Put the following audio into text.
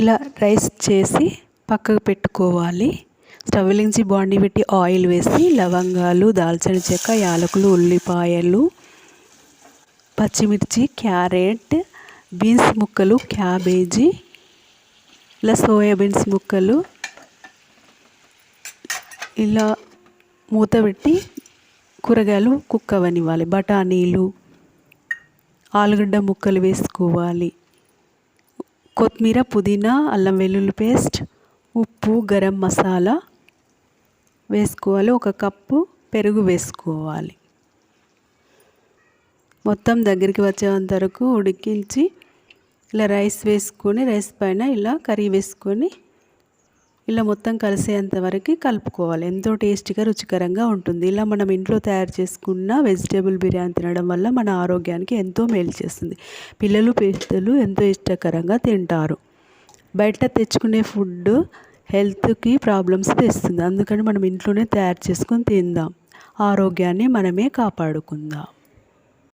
ఇలా రైస్ చేసి పక్కకు పెట్టుకోవాలి. స్టవ్ వెలిగించి బాండి పెట్టి ఆయిల్ వేసి లవంగాలు దాల్చిన చెక్క యాలకులు ఉల్లిపాయలు పచ్చిమిర్చి క్యారెట్ బీన్స్ ముక్కలు క్యాబేజీ ఇలా సోయాబీన్స్ ముక్కలు ఇలా మూత పెట్టి కూరగాయలు కుక్ అవ్వనివ్వాలి బఠానీలు ఆలుగడ్డ ముక్కలు వేసుకోవాలి. కొత్తిమీర పుదీనా అల్లం వెల్లుల్లి పేస్ట్ ఉప్పు గరం మసాలా వేసుకోవాలి. ఒక కప్పు పెరుగు వేసుకోవాలి. మొత్తం దగ్గరికి వచ్చేంత వరకు ఉడికించి ఇలా రైస్ వేసుకొని రైస్ పైన ఇలా కర్రీ వేసుకొని ఇలా మొత్తం కలిసేంత వరకు కలుపుకోవాలి. ఎంతో టేస్టీగా రుచికరంగా ఉంటుంది. ఇలా మనం ఇంట్లో తయారు చేసుకున్న వెజిటేబుల్ బిర్యానీ తినడం వల్ల మన ఆరోగ్యానికి ఎంతో మేలు చేస్తుంది. పిల్లలు పెద్దలు ఎంతో ఇష్టకరంగా తింటారు. బయట తెచ్చుకునే ఫుడ్ హెల్త్కి ప్రాబ్లమ్స్ తెస్తుంది. అందుకని మనం ఇంట్లోనే తయారు చేసుకొని తిందాం. ఆరోగ్యాన్ని మనమే కాపాడుకుందాం.